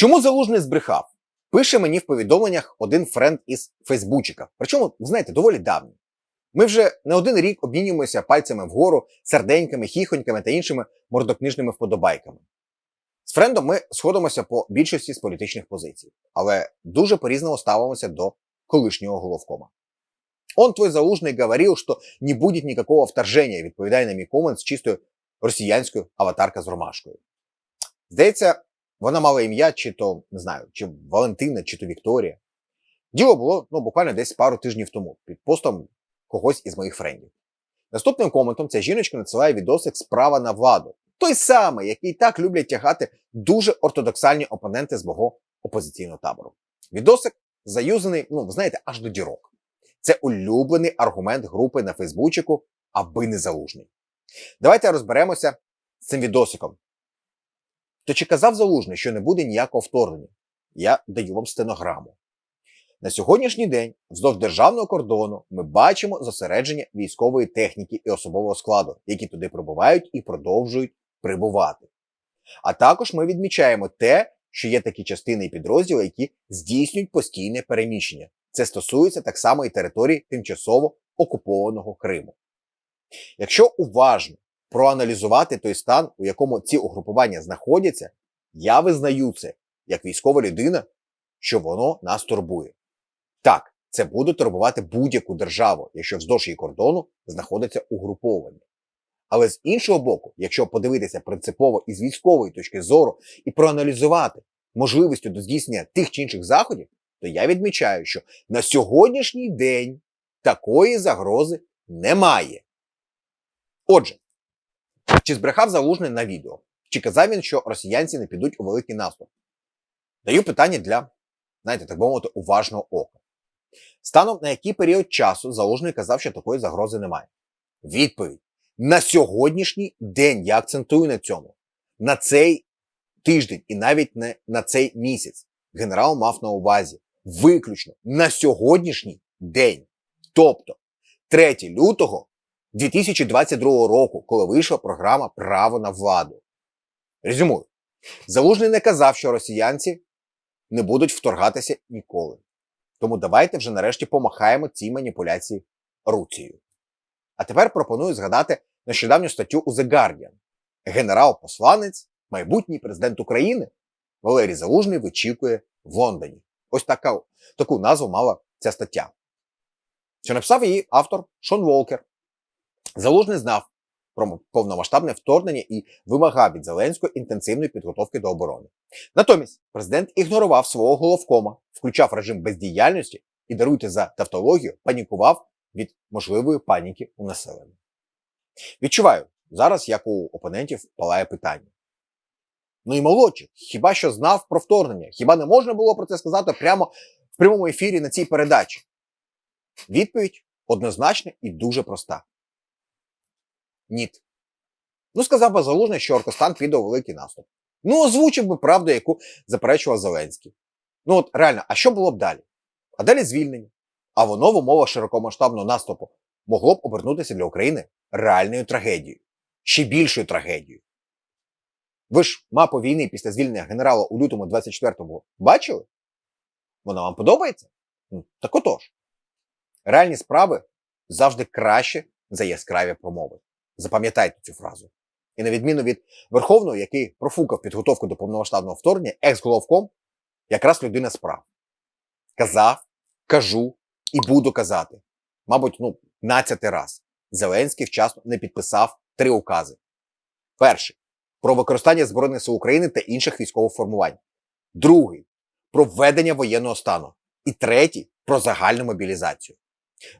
Чому залужний збрехав? Пише мені в повідомленнях один френд із Фейсбучика. Причому, знаєте, доволі давній. Ми вже не один рік обмінюємося пальцями вгору, серденьками, хіхоньками та іншими мордокнижними вподобайками. З френдом ми сходимося по більшості з політичних позицій, але дуже по-різному ставимося до колишнього головкома. Он твой залужний говорив, що не буде ніякого вторження, відповідає на мій комент з чистою росіянською аватарка з ромашкою. Здається, вона мала ім'я, чи то не знаю, чи Валентина, чи то Вікторія. Діло було ну, буквально десь пару тижнів тому під постом когось із моїх френдів. Наступним коментом ця жіночка надсилає відосик справа на владу. Той самий, який так люблять тягати дуже ортодоксальні опоненти з мого опозиційного табору. Відосик заюзаний, ну, ви знаєте, аж до дірок. Це улюблений аргумент групи на Фейсбучику, аби не залужний. Давайте розберемося з цим відосиком. То чи казав залужний, що не буде ніякого вторгнення? Я даю вам стенограму. На сьогоднішній день вздовж державного кордону ми бачимо зосередження військової техніки і особового складу, які туди прибувають і продовжують прибувати. А також ми відмічаємо те, що є такі частини і підрозділи, які здійснюють постійне переміщення. Це стосується так само і території тимчасово окупованого Криму. Якщо уважно проаналізувати той стан, у якому ці угрупування знаходяться, я визнаю це як військова людина, що воно нас турбує. Так, це буде турбувати будь-яку державу, якщо вздовж її кордону знаходиться угруповання. Але з іншого боку, якщо подивитися принципово із військової точки зору і проаналізувати можливості до здійснення тих чи інших заходів, то я відмічаю, що на сьогоднішній день такої загрози немає. Отже, чи збрехав залужний на відео? Чи казав він, що росіянці не підуть у великий наступ? Даю питання для, знаєте, так би мовити, уважного ока. Станом на який період часу залужний казав, що такої загрози немає? Відповідь: на сьогоднішній день я акцентую на цьому. На цей тиждень і навіть не на цей місяць. Генерал мав на увазі виключно на сьогоднішній день. Тобто 3 лютого 2022 року, коли вийшла програма Право на владу. Резюмую. Залужний не казав, що росіянці не будуть вторгатися ніколи. Тому давайте вже нарешті помахаємо цій маніпуляції руцією. А тепер пропоную згадати нещодавню статтю у The Guardian. Генерал-посланець, майбутній президент України Валерій Залужний вичікує в Лондоні. Ось така, таку назву мала ця стаття. Що написав її автор Шон Волкер. Залужний знав про повномасштабне вторгнення і вимагав від Зеленського інтенсивної підготовки до оборони. Натомість президент ігнорував свого головкома, включав режим бездіяльності і даруйте за тавтологію, панікував від можливої паніки у населення. Відчуваю, зараз як у опонентів палає питання. Ну і молодчик, хіба що знав про вторгнення? Хіба не можна було про це сказати прямо в прямому ефірі на цій передачі? Відповідь однозначна і дуже проста. Ніт. Ну, сказав би Залужний, що Оркостан піде великий наступ. Ну, озвучив би правду, яку заперечував Зеленський. Ну от реально, а що було б далі? А далі звільнення. А воно в умовах широкомасштабного наступу могло б обернутися для України реальною трагедією. Ще більшою трагедією. Ви ж мапу війни після звільнення генерала у лютому 24-го бачили? Вона вам подобається? Ну, Так отож. Реальні справи завжди краще за яскраві промови. Запам'ятайте цю фразу. І на відміну від Верховного, який профукав підготовку до повномасштабного вторгнення, екс-головком якраз людина справ. Казав, кажу і буду казати. Мабуть, ну, 15 раз. Зеленський вчасно не підписав три укази. Перший про використання Збройних сил України та інших військових формувань. Другий про введення воєнного стану. І третій про загальну мобілізацію.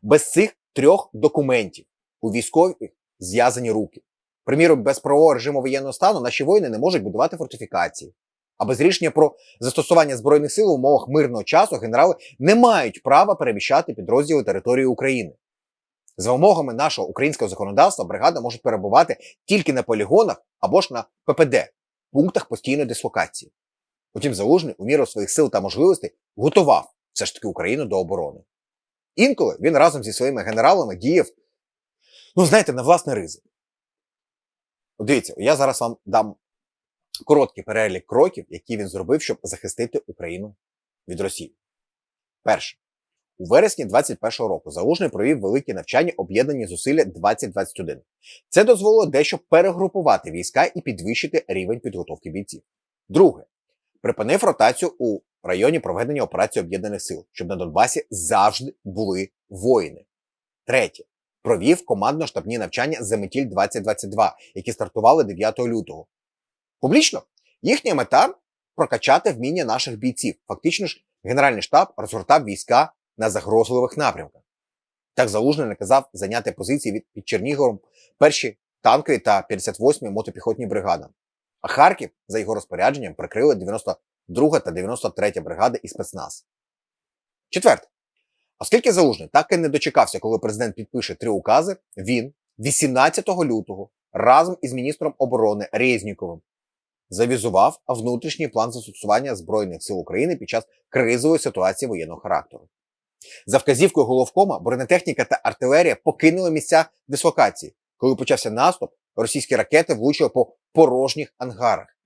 Без цих трьох документів у військових зв'язані руки. Приміром, без правового режиму воєнного стану наші воїни не можуть будувати фортифікації. А без рішення про застосування збройних сил в умовах мирного часу генерали не мають права переміщати підрозділи території України. За вимогами нашого українського законодавства бригада може перебувати тільки на полігонах або ж на ППД пунктах постійної дислокації. Утім, залужний у міру своїх сил та можливостей готував все ж таки Україну до оборони. Інколи він разом зі своїми генералами діяв, ну знаєте, на власний ризик. От Дивіться, я зараз вам дам короткий перелік кроків, які він зробив, щоб захистити Україну від Росії. Перше. У вересні 2021 року Залужний провів великі навчання об'єднані зусилля 2021. Це дозволило дещо перегрупувати війська і підвищити рівень підготовки бійців. Друге. Припинив ротацію у районі проведення операції об'єднаних сил, щоб на Донбасі завжди були воїни. Третє. Провів командно-штабні навчання Заметіль 2022, які стартували 9 лютого. Публічно їхня мета прокачати вміння наших бійців. Фактично ж, Генеральний штаб розгортав війська на загрозливих напрямках. Так Залужний наказав зайняти позиції від під Черніговом перші танкові та 58-й мотопіхотні бригади. А Харків, за його розпорядженням, прикрили 92 та 93 бригади і спецназ. Четверте. Оскільки Залужний так і не дочекався, коли президент підпише три укази, він 18 лютого разом із міністром оборони Резніковим завізував внутрішній план застосування Збройних сил України під час кризової ситуації воєнного характеру. За вказівкою головкома бронетехніка та артилерія покинули місця дислокації. Коли почався наступ, російські ракети влучили по порожніх ангарах.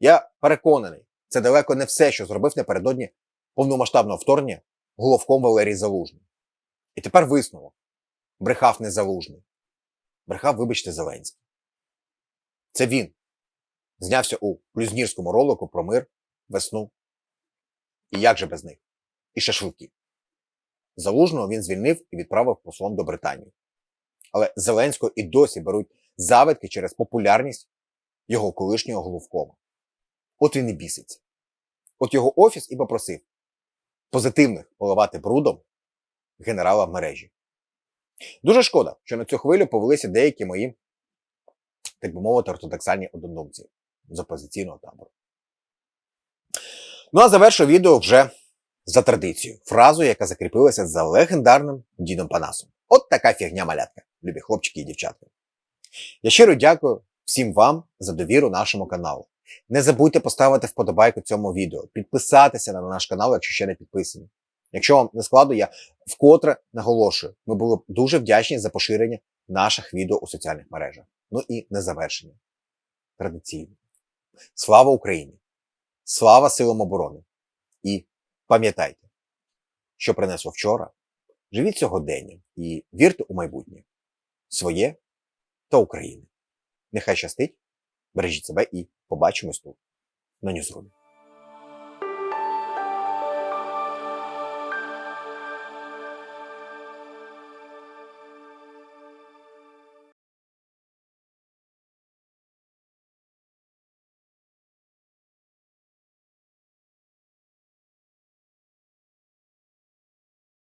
Я переконаний, це далеко не все, що зробив напередодні повномасштабного вторгнення головком Валерій Залужний. І тепер висновок. Брехав не Залужний. Брехав, вибачте, Зеленський. Це він знявся у плюзнірському ролику про мир, весну. І як же без них? І шашлики. Залужного він звільнив і відправив послом до Британії. Але Зеленського і досі беруть завитки через популярність його колишнього головкома. От він і біситься. От його офіс і попросив позитивних поливати брудом генерала в мережі. Дуже шкода, що на цю хвилю повелися деякі мої, так би мовити, ортодоксальні однодумці з опозиційного табору. Ну а завершу відео вже за традицією, фразою, яка закріпилася за легендарним дідом Панасом. От така фігня малятка, любі хлопчики і дівчатки. Я щиро дякую всім вам за довіру нашому каналу. Не забудьте поставити вподобайку цьому відео, підписатися на наш канал, якщо ще не підписані. Якщо вам не складно, я вкотре наголошую, ми були б дуже вдячні за поширення наших відео у соціальних мережах. Ну і на завершення. Традиційно. Слава Україні! Слава силам оборони! І пам'ятайте, що принесло вчора. Живіть сьогоденням і вірте у майбутнє своє та України. Нехай щастить, бережіть себе і побачимось тут на Ньюзрумі.